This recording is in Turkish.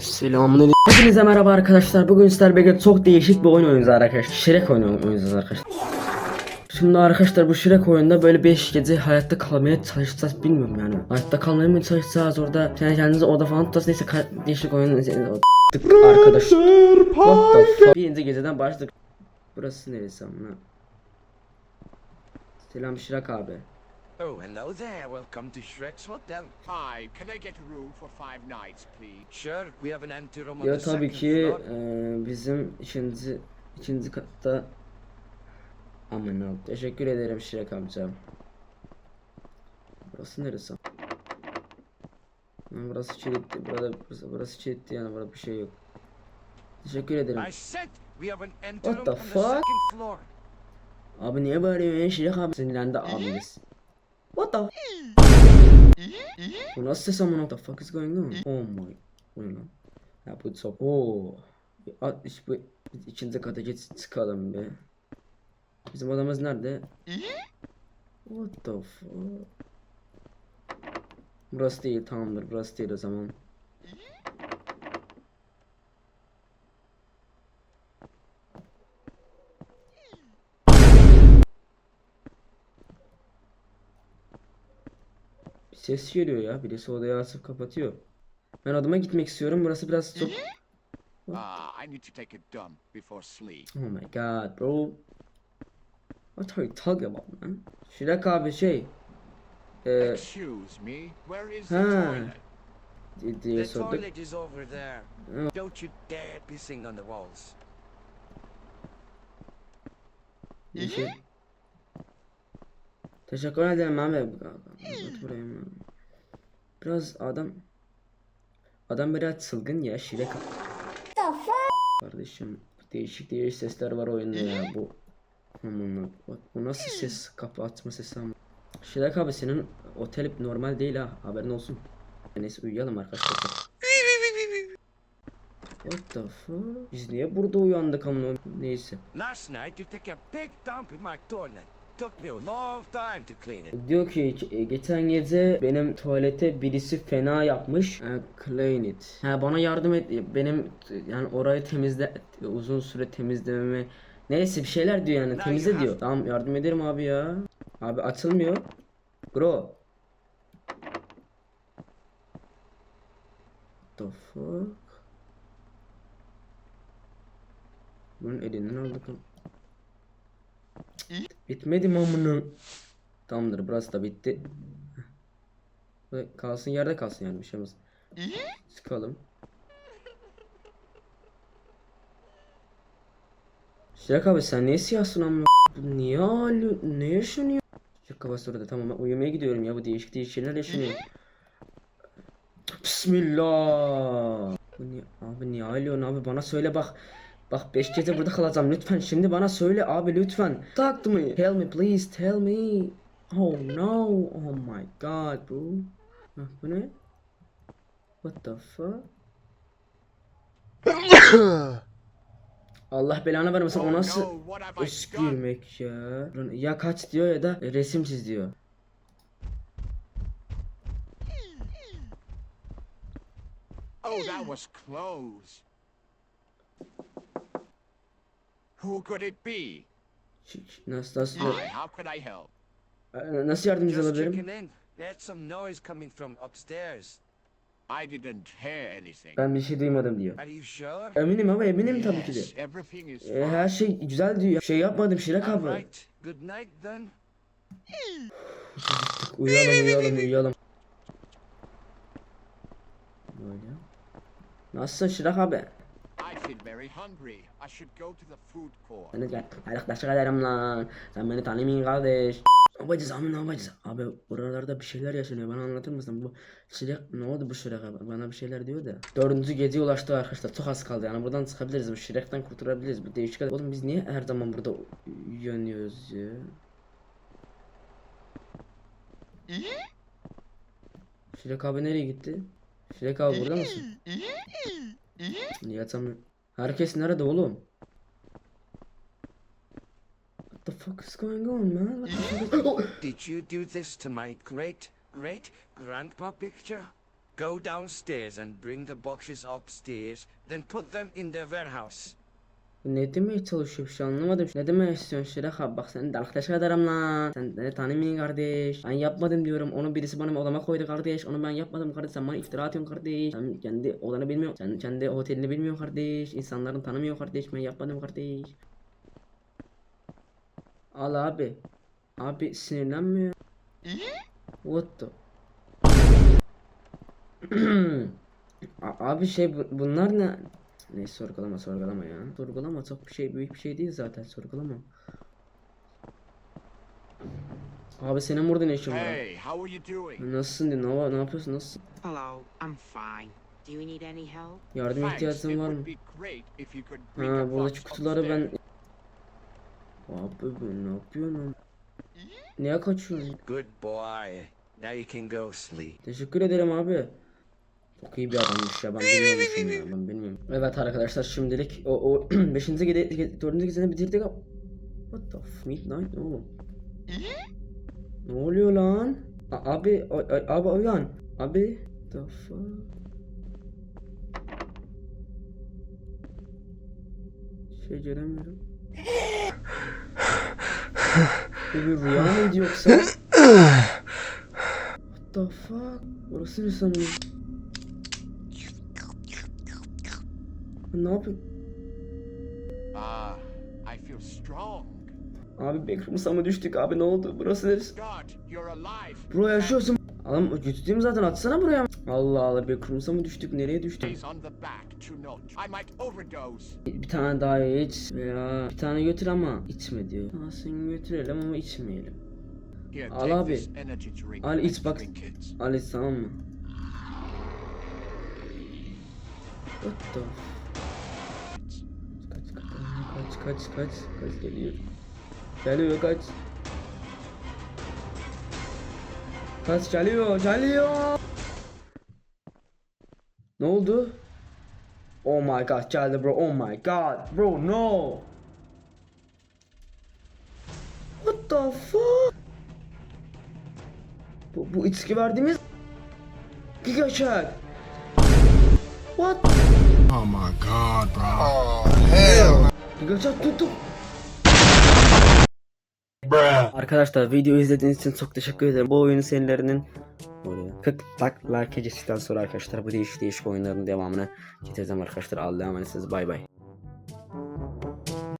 Selamun Hepinize merhaba arkadaşlar. Bugün sizlerle birlikte çok değişik bir oyun oynuyoruz arkadaşlar. Şirek oyunu oynuyoruz arkadaşlar. Şimdi arkadaşlar bu Şirek oyunda böyle 5 gece hayatta kalmaya çalışacağız bilmiyorum yani. Hayatta kalmaya mı çalışacağız orada yani kendinize oda falan tutasın neyse değişik oyun arkadaş. What the fuck? Birinci geceden başladık. Burası neresi amına? Selam Şirak abi. Oh, hello there. Welcome to Shrek's Hotel. Hi, can I get a room for five nights, please? Sure, we have an empty room on Ya the tabii second ki floor. e, bizim ikinci ikinci katta Aman abi. Teşekkür ederim Şirek amca. Burası neresi? Burası kilitli. Burada burası, burası kilitli yani burada bir şey yok. Teşekkür ederim. I said we have an empty What room the on the fuck? second floor. Abi niye bağırıyorsun ya Şirek abi? Sinirlendi abimiz. What the? Bu nasıl ses amına? What the fuck is going on? Oh my. Bu ne? Ya bu çok. Oo. At iş bu ikinci kata geç çıkalım be. Bizim odamız nerede? What the fuck? Burası değil tamamdır burası değil o zaman. Ses geliyor ya. Birisi odayı açıp kapatıyor. Ben odama gitmek istiyorum. Burası biraz çok... Ah, I need to take a dump before sleep. Oh my god bro. What are you talking about man? Şirek abi şey... Eee... Excuse me, where is the Ha. toilet? di- diye The sorduk. toilet is over there. Don't you dare pissing on the walls. Teşekkür ederim abi. Kapat burayı mı? Biraz adam... Adam biraz çılgın ya Şirek. Kardeşim değişik değişik sesler var oyunda ya bu. Aman bu nasıl ses kapatma sesi ama. Şirek abi senin otel normal değil ha haberin olsun. Neyse uyuyalım arkadaşlar. What the fuck? Biz niye burada uyandık ama neyse. Last night you took a big dump in my toilet. Took me a long time to clean it. Diyor ki "E, geçen gece benim tuvalete birisi fena yapmış. E, clean it. Ha bana yardım et. e, Benim yani orayı temizle uzun süre temizlememe Neyse bir şeyler diyor yani temizle diyor. Tamam yardım ederim abi ya. Abi açılmıyor. Bro. The fuck? Bunun elinden aldık. Bitmedi mi amına? Tamamdır burası da bitti. Ve Kalsın yerde kalsın yani bir şey olmaz. Sıkalım. Şirek abi sen niye siyahsın amına? Bu Niye ağlıyor? Ne yaşanıyor? Şu kafası orada tamam ben uyumaya gidiyorum ya bu değişik değişik şeyler yaşanıyor. Bismillah. Bu niye, abi niye ağlıyorsun abi bana söyle bak. Bak 5 gece burada kalacağım lütfen şimdi bana söyle abi lütfen. Talk to me. Tell me please tell me. Oh no. Oh my god bro. Hah, bu ne? What the fuck? Allah belanı vermesin Oh o nasıl done? girmek ya. Ya kaç diyor ya da resim çiz diyor. Oh, that was close. Who could it be? Nasıl nasıl Hi, how can I help? Ee, nasıl yardımcı Just olabilirim? checking in. There's some noise coming from upstairs. I didn't hear anything. Ben bir şey duymadım diyor. Are you sure? Eminim ama eminim tabii ki de. Yes, everything is Ee, her fine. şey güzel diyor. Şey yapmadım Şirek abi. Alright. Good night then. Uyuyalım uyuyalım uyuyalım. Böyle. Nasılsın Şirek abi? I feel very hungry. I should go to the food court. Seni gel. Arkadaşlar ederim lan. Sen beni tanımayın kardeş. Ne yapacağız abi ne yapacağız? Abi buralarda bir şeyler yaşanıyor bana anlatır mısın? Bu Şirek ne oldu bu Şirek abi? Bana bir şeyler diyor da. Dördüncü geceye ulaştı arkadaşlar. Çok az kaldı yani buradan çıkabiliriz. Bu Şirek'ten kurtulabiliriz. Bu değişik. Oğlum biz niye her zaman burada uyanıyoruz ya? Şirek abi nereye gitti? Şirek abi burada mısın? Niye atamıyorum? Herkes nerede oğlum? What the fuck is going on man? Oh! Did you do this to my great great grandpa picture? Go downstairs and bring the boxes upstairs, then put them in the warehouse. Ne demeye çalışıyor bir şey anlamadım. Ne demeye istiyorsun Şirek abi bak sen de arkadaş ederim lan. Sen beni tanımıyorsun kardeş. Ben yapmadım diyorum. Onu birisi bana odama koydu kardeş. Onu ben yapmadım kardeş. Sen bana iftira atıyorsun kardeş. Sen kendi odanı bilmiyorsun. Sen kendi otelini bilmiyorsun kardeş. İnsanların tanımıyor kardeş. Ben yapmadım kardeş. Al abi. Abi sinirlenmiyor. What the? Abi şey bu- bunlar ne? Neyse sorgulama sorgulama ya. Sorgulama çok bir şey büyük bir şey değil zaten sorgulama. Abi senin burada ne işin var? Hey, how are you doing? Nasılsın diye ne, var- ne yapıyorsun nasılsın? Hello, I'm fine. Do you need any help? Yardım Thanks. ihtiyacın var mı? Ha buradaki kutuları ben... Abi bu ne yapıyorsun? Niye kaçıyorsun? Good boy. Now you can go sleep. Teşekkür ederim abi. Çok iyi bir adammış ya ben bilmiyormuşum ya ben bilmiyorum. Evet arkadaşlar şimdilik o, o 5. gece 4. geceni bitirdik ama What the f midnight ne oğlum? Ne oluyor lan? A- abi a- abi uyan. Abi the fuck? Şey göremiyorum. Bu bir rüya mıydı yoksa? What the fuck? Burası ne sanıyor? Ne yapayım? Ah, I feel strong. Abi backroom'a mı düştük abi ne oldu? Burası neresi? Bro yaşıyorsun. Adam götürdüm zaten atsana buraya. Allah Allah backroom'a mı düştük? Nereye düştük? Bir tane daha iç veya bir tane götür ama içme diyor. Sen götürelim ama içmeyelim. Al abi. Al iç bak. Al iç tamam mı? What the kaç kaç kaç geliyor. Geliyor kaç. Kaç geliyor geliyor. Ne oldu? Oh my god geldi bro oh my god bro no. What the fuck? Bu, bu içki verdiğimiz Giga Shack. What? Oh my god, bro. Oh hell. Shack tuttum. Arkadaşlar video izlediğiniz için çok teşekkür ederim. Bu oyun serilerinin oraya 40 like like gecesinden sonra arkadaşlar bu değişik değişik oyunların devamını getireceğim arkadaşlar. Allah'a emanetsiniz. Bay bay.